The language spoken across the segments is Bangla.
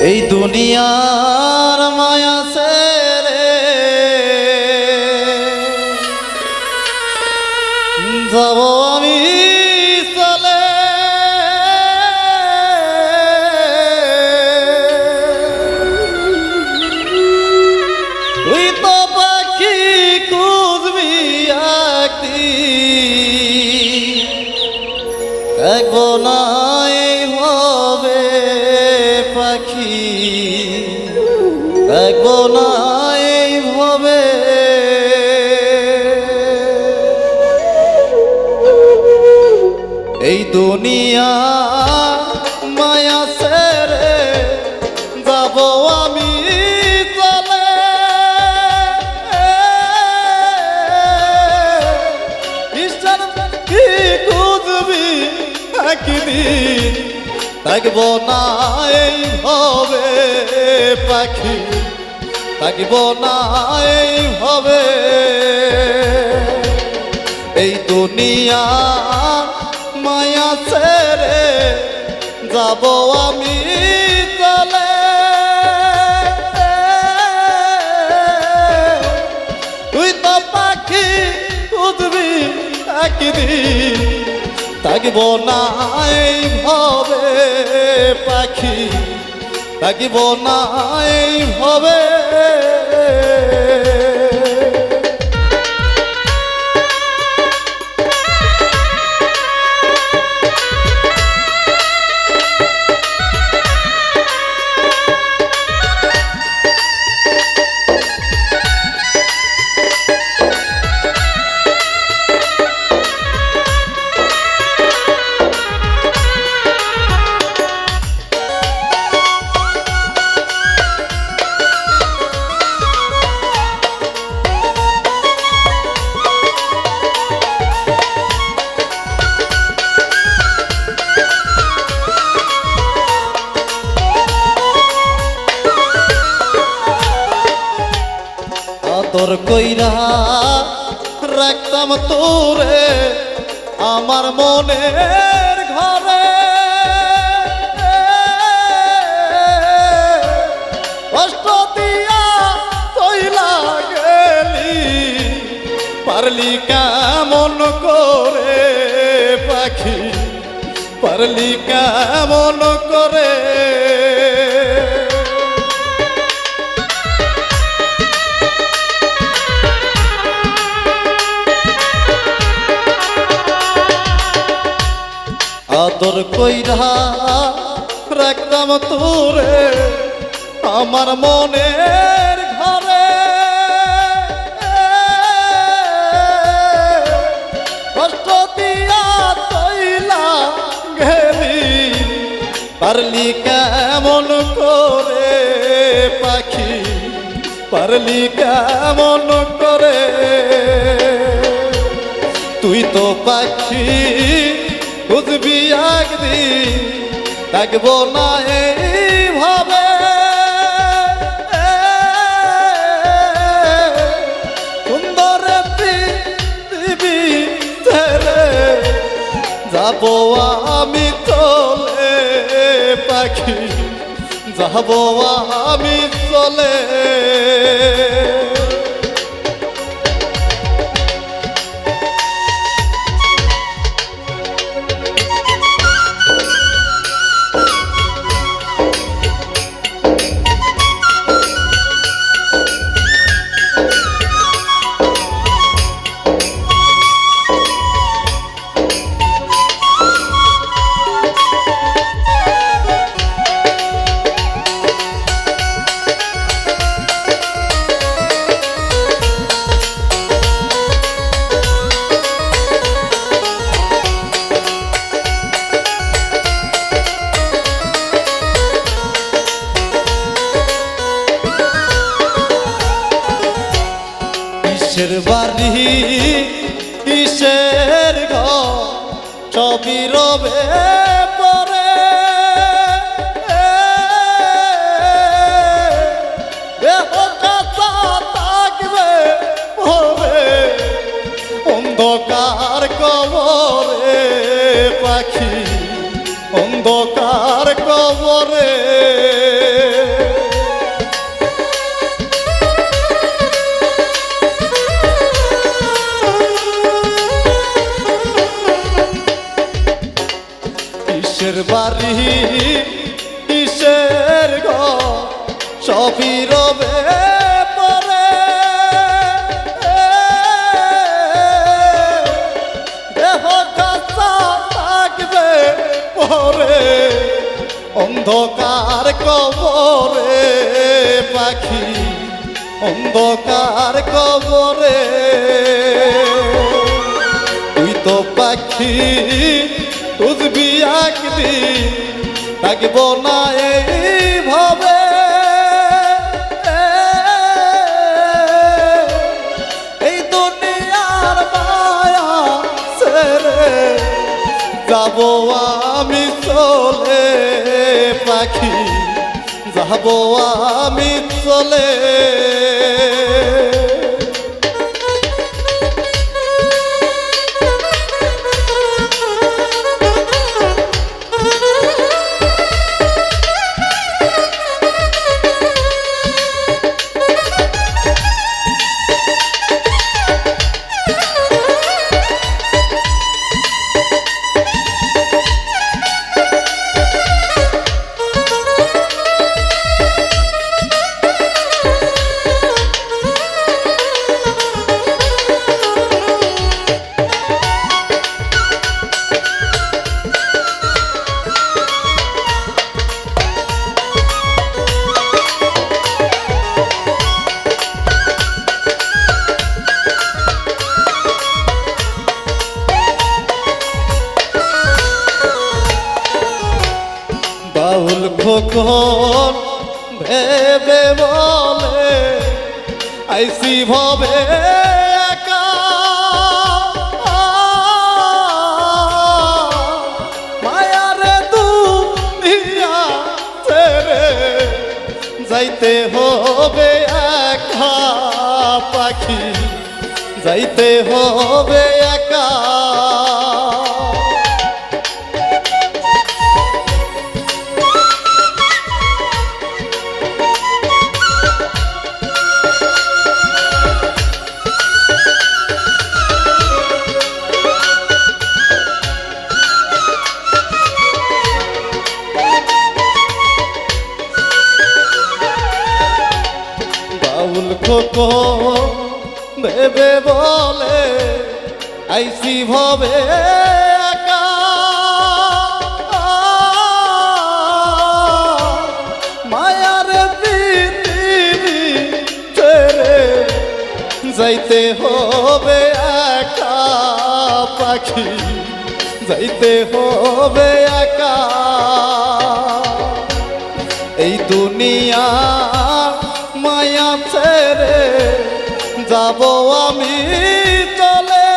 এই দুনিয়ার মায়া দুনিয়া মায়া সেরে যাব আমি চলে। ঈশ্বর, কি খুঁজবি একদিন থাকব না, এই হবে পাখি। থাকব না, এই হবে। এই দুনিয়া যাব আমি চলে তুই তো পাখি খুঁজবি একদিন। থাকব না এই হবে পাখি। থাকব না এই হবে তোরে আমার মনের ঘরে। কষ্ট দিয়া তৈলা গেলি, পারলি কেমন করে পাখি? পারলি কেমন করে আদর কইরা রাখতাম তোরে আমার মনের ঘরে। কষ্ট দিয়া তৈলা গেলি, পারলি কেমন করে পাখি, পারলি কেমন করে। তুই তো পাখি বুঝবি একদিন থাকব না এইভাবে। সুন্দর পৃথিবী ছেড়ে যাব আমি চলে, পাখি। যাব আমি চলে। কিসের বাড়ি কিসের ঘর রবে পরে। থাকবে হবে অন্ধকার কবরে পাখি অন্ধকার কবরে পরে অন্ধকার কবরে, পাখি অন্ধকার কবরে। তুই তো পাখি বুঝবি একদিন থাকব না এইভাবে। এই দুনিয়ার মায়া ছেড়ে যাব পাখি যাব আমি চলে। খোকন ভেবে বলে আইসি ভবে যাইতে হবে একা পাখি যাইতে হবে ভেবে বলে, আইসি ভবে মায়ার পৃথিবী ছেড়ে যাইতে হবে একা, পাখি যাইতে হবে একা। এই দুনিয়া ছেড়ে যাব আমি চলে।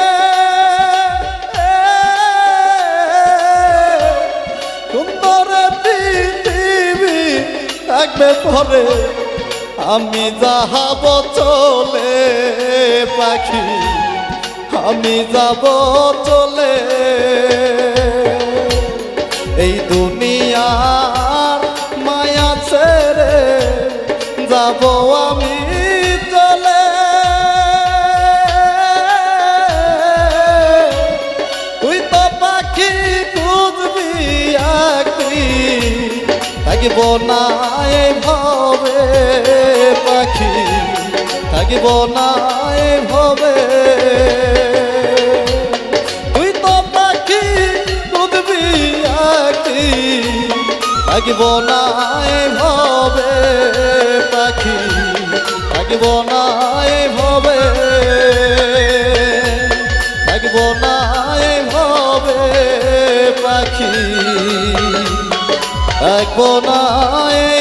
সুন্দর পৃথিবী থাকবে পরে, আমি যাহাব চলে পাখি, আমি যাব চলে। এই দুনিয়ার থাকিব না ভবে পাখি। থাকিব না ভবে তুই তো পাখি বুঝবি একদিন থাকিব না ভবে পাখি। থাকিব না ভবে থাকিব না ভবে পাখি। থাকব না এই